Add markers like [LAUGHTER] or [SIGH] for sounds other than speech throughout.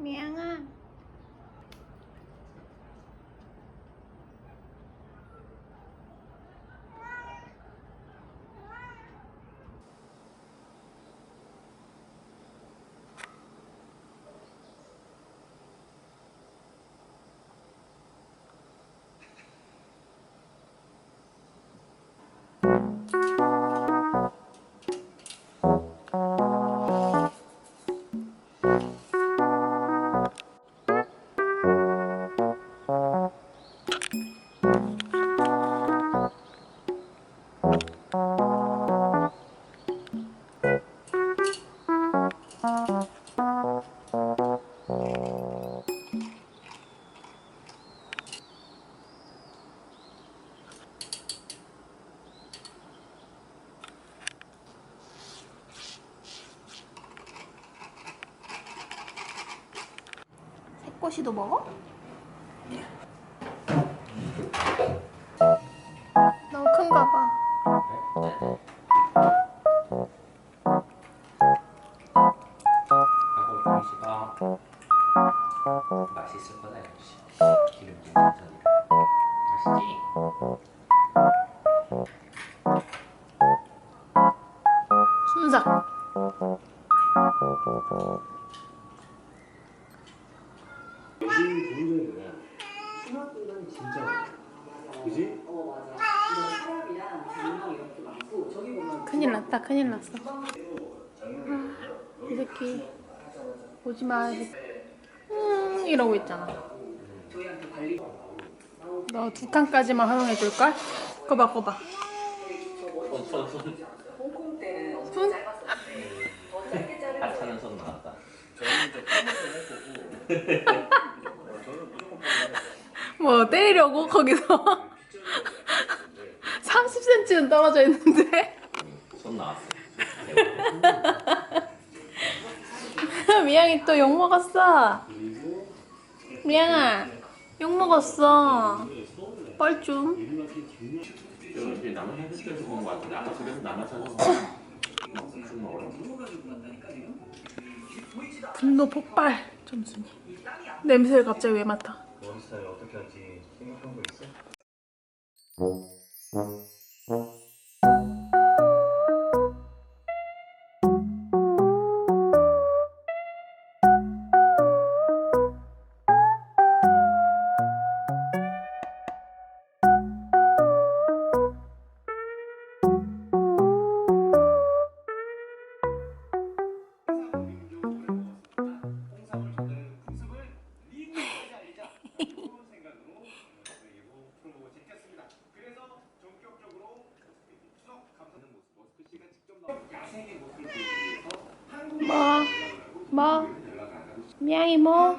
미양아. 새 꼬시도 먹어? 요즘 좋은 점이 생각보다는 진짜 많아 그지? 어 맞아. 이런 사람이랑 장난 이렇게 많고 저기 보면 큰일 났다. 큰일 났어. 아, 이 새끼 오지 마. 음 이러고 있잖아. 저희한테 관리 너 두 칸까지만 허용해 줄걸? 거봐 거봐. 손손손 홍콩 때는 엄청 손? 짧았었는데 더 짧게 자르면 하찮은 손 나왔다 [LAUGHS] 뭐 때리려고 거기서 [LAUGHS] 30cm는 떨어져 있는데 손 나왔어 [LAUGHS] 미양이 또 욕 먹었어. 미양아 욕 먹었어. 뻘쭘. 같은데 아까 먹어요 분노 폭발 점순이. 냄새를 갑자기 왜 맡아? 어떻게 할지 생각한 거 있어? 뭐? 미양이 뭐?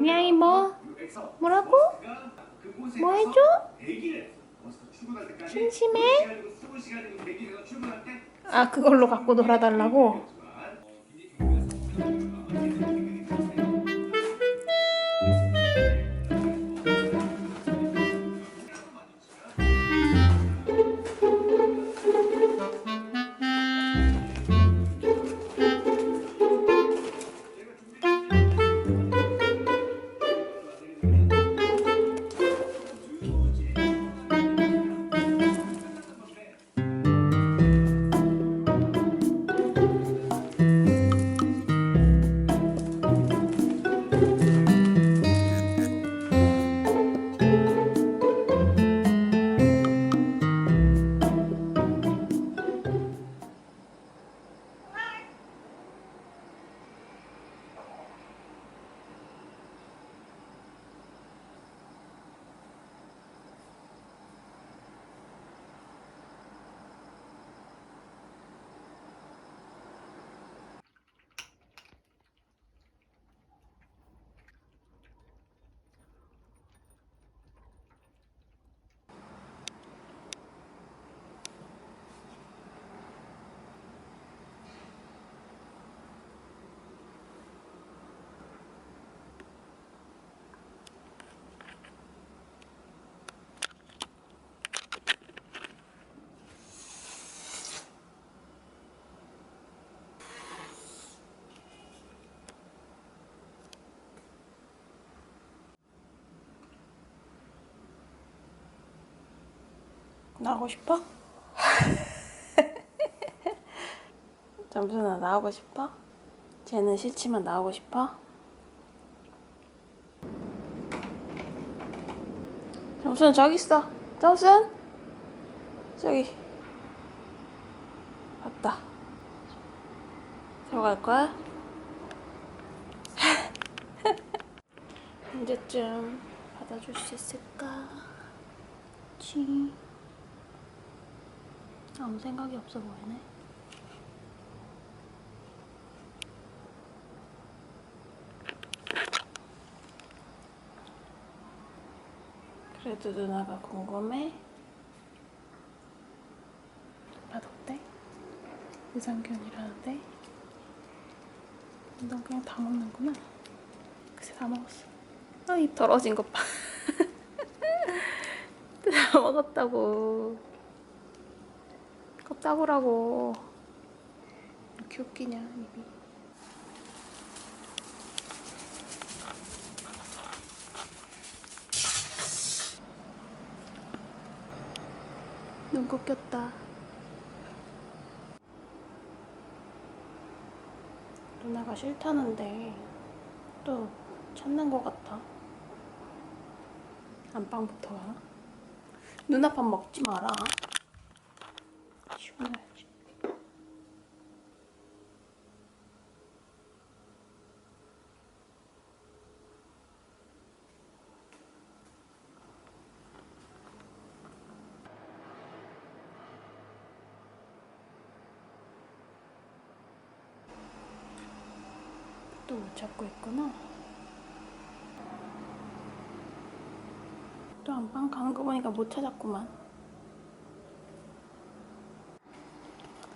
미양이 뭐? 뭐라고? 뭐 해줘? 심심해? 아 그걸로 갖고 놀아달라고? 나가고 싶어? [LAUGHS] 점순아 나오고 싶어? 쟤는 싫지만 나오고 싶어? 점순 저기 있어 점순 저기 왔다 들어갈 거야? [LAUGHS] 언제쯤 받아줄 수 있을까? 치 아무 생각이 없어 보이네. 그래도 누나가 궁금해. 맛없대? 유산균이라는데? 넌 그냥 다 먹는구나. 그새 다 먹었어. 아, 입 더러워진 것 봐. [LAUGHS] 다 먹었다고. 껍다구라고. 이렇게 웃기냐, 입이. 눈곱 꼈다. 누나가 싫다는데 또 찾는 것 같아. 안방부터 와. 누나 밥 먹지 마라. 시원해야지. 또 못 찾고 있구나. 또 안방 가는 거 보니까 못 찾았구만.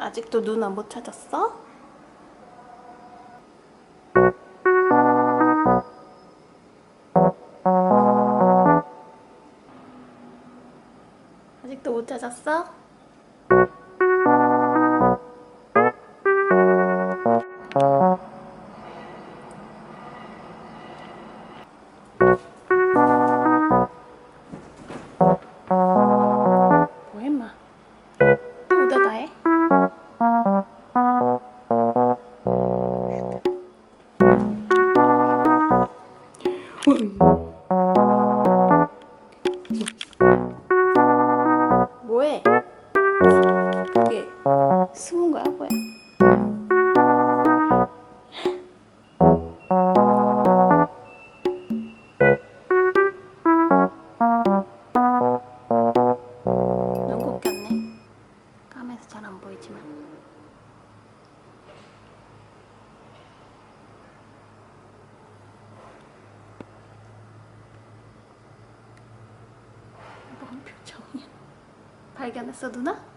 아직도 누나 못 찾았어? 아직도 못 찾았어? 발견했어 누나?